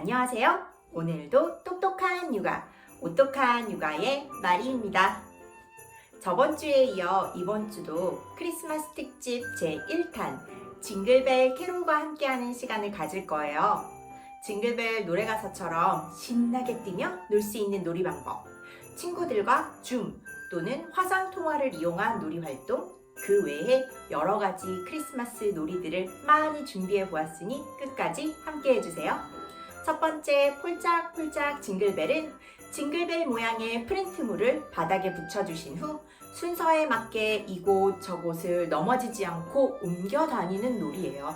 안녕하세요. 오늘도 똑똑한 육아, 오똑한 육아의 마리입니다. 저번 주에 이어 이번 주도 크리스마스 특집 제1탄 징글벨 캐롤과 함께하는 시간을 가질 거예요. 징글벨 노래 가사처럼 신나게 뛰며 놀 수 있는 놀이 방법, 친구들과 줌 또는 화상 통화를 이용한 놀이 활동, 그 외에 여러 가지 크리스마스 놀이들을 많이 준비해 보았으니 끝까지 함께 해주세요. 첫 번째 폴짝폴짝 징글벨은 징글벨 모양의 프린트물을 바닥에 붙여주신 후 순서에 맞게 이곳 저곳을 넘어지지 않고 옮겨 다니는 놀이예요.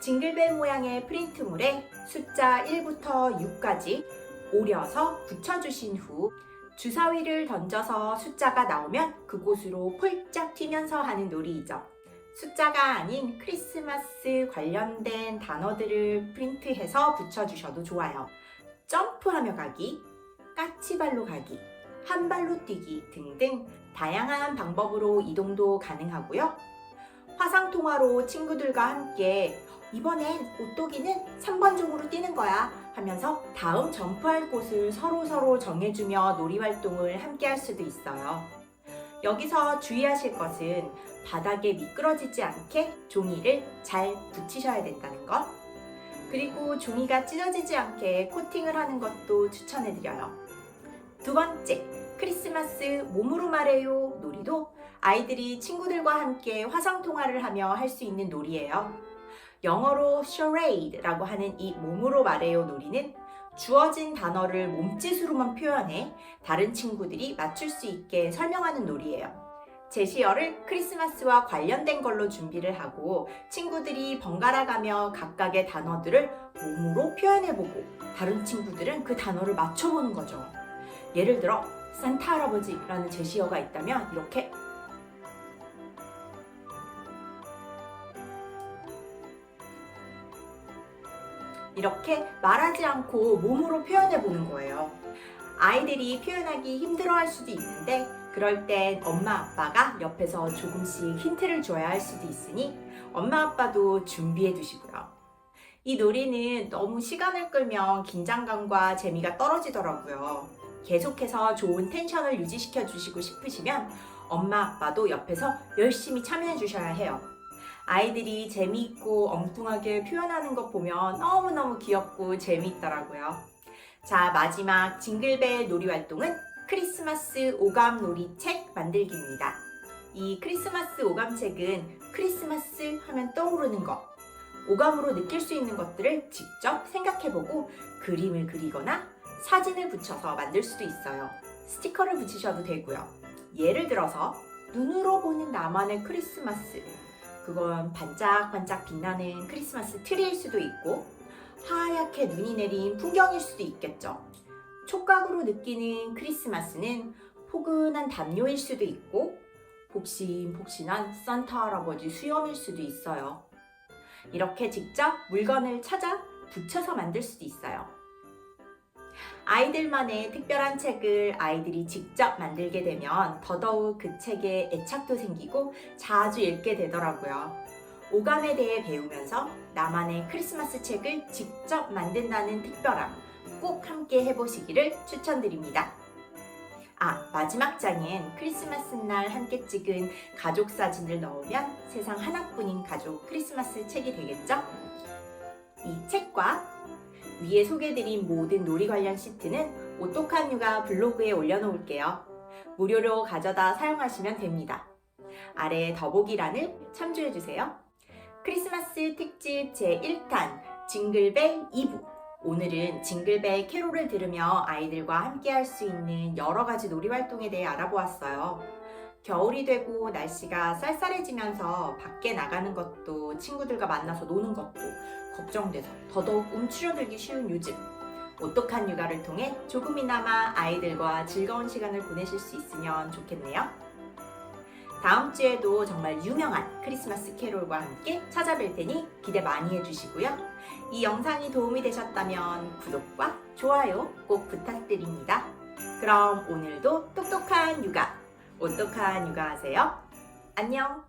징글벨 모양의 프린트물에 숫자 1부터 6까지 오려서 붙여주신 후 주사위를 던져서 숫자가 나오면 그곳으로 폴짝 튀면서 하는 놀이이죠. 숫자가 아닌 크리스마스 관련된 단어들을 프린트해서 붙여주셔도 좋아요. 점프하며 가기, 까치발로 가기, 한 발로 뛰기 등등 다양한 방법으로 이동도 가능하고요. 화상통화로 친구들과 함께 이번엔 오또기는 3번 쪽으로 뛰는 거야 하면서 다음 점프할 곳을 서로 서로 정해주며 놀이 활동을 함께 할 수도 있어요. 여기서 주의하실 것은 바닥에 미끄러지지 않게 종이를 잘 붙이셔야 된다는 것. 그리고 종이가 찢어지지 않게 코팅을 하는 것도 추천해드려요. 두 번째, 크리스마스 몸으로 말해요 놀이도 아이들이 친구들과 함께 화상 통화를 하며 할 수 있는 놀이예요. 영어로 charade라고 하는 이 몸으로 말해요 놀이는 주어진 단어를 몸짓으로만 표현해 다른 친구들이 맞출 수 있게 설명하는 놀이예요. 제시어를 크리스마스와 관련된 걸로 준비를 하고 친구들이 번갈아 가며 각각의 단어들을 몸으로 표현해보고 다른 친구들은 그 단어를 맞춰보는 거죠. 예를 들어 산타 할아버지라는 제시어가 있다면 이렇게 이렇게 말하지 않고 몸으로 표현해 보는 거예요. 아이들이 표현하기 힘들어 할 수도 있는데 그럴 땐 엄마 아빠가 옆에서 조금씩 힌트를 줘야 할 수도 있으니 엄마 아빠도 준비해 두시고요. 이 놀이는 너무 시간을 끌면 긴장감과 재미가 떨어지더라고요. 계속해서 좋은 텐션을 유지시켜 주시고 싶으시면 엄마 아빠도 옆에서 열심히 참여해 주셔야 해요. 아이들이 재미있고 엉뚱하게 표현하는 것 보면 너무너무 귀엽고 재미있더라고요. 자, 마지막 징글벨 놀이 활동은 크리스마스 오감 놀이 책 만들기입니다. 이 크리스마스 오감 책은 크리스마스 하면 떠오르는 것, 오감으로 느낄 수 있는 것들을 직접 생각해보고 그림을 그리거나 사진을 붙여서 만들 수도 있어요. 스티커를 붙이셔도 되고요. 예를 들어서 눈으로 보는 나만의 크리스마스. 그건 반짝반짝 빛나는 크리스마스 트리일 수도 있고 하얗게 눈이 내린 풍경일 수도 있겠죠. 촉각으로 느끼는 크리스마스는 포근한 담요일 수도 있고 폭신폭신한 산타 할아버지 수염일 수도 있어요. 이렇게 직접 물건을 찾아 붙여서 만들 수도 있어요. 아이들만의 특별한 책을 아이들이 직접 만들게 되면 더더욱 그 책에 애착도 생기고 자주 읽게 되더라고요. 오감에 대해 배우면서 나만의 크리스마스 책을 직접 만든다는 특별함 꼭 함께 해보시기를 추천드립니다. 아, 마지막 장엔 크리스마스 날 함께 찍은 가족 사진을 넣으면 세상 하나뿐인 가족 크리스마스 책이 되겠죠? 이 책과 위에 소개드린 모든 놀이 관련 시트는 오똑한 육아 블로그에 올려놓을게요. 무료로 가져다 사용하시면 됩니다. 아래 더보기란을 참조해주세요. 크리스마스 특집 제1탄 징글벨 2부 오늘은 징글벨 캐롤을 들으며 아이들과 함께 할 수 있는 여러 가지 놀이 활동에 대해 알아보았어요. 겨울이 되고 날씨가 쌀쌀해지면서 밖에 나가는 것도 친구들과 만나서 노는 것도 걱정돼서 더더욱 움츠러들기 쉬운 요즘 오똑한 육아를 통해 조금이나마 아이들과 즐거운 시간을 보내실 수 있으면 좋겠네요. 다음 주에도 정말 유명한 크리스마스 캐롤과 함께 찾아뵐 테니 기대 많이 해주시고요. 이 영상이 도움이 되셨다면 구독과 좋아요 꼭 부탁드립니다. 그럼 오늘도 똑똑한 육아, 오똑한 육아 하세요. 안녕!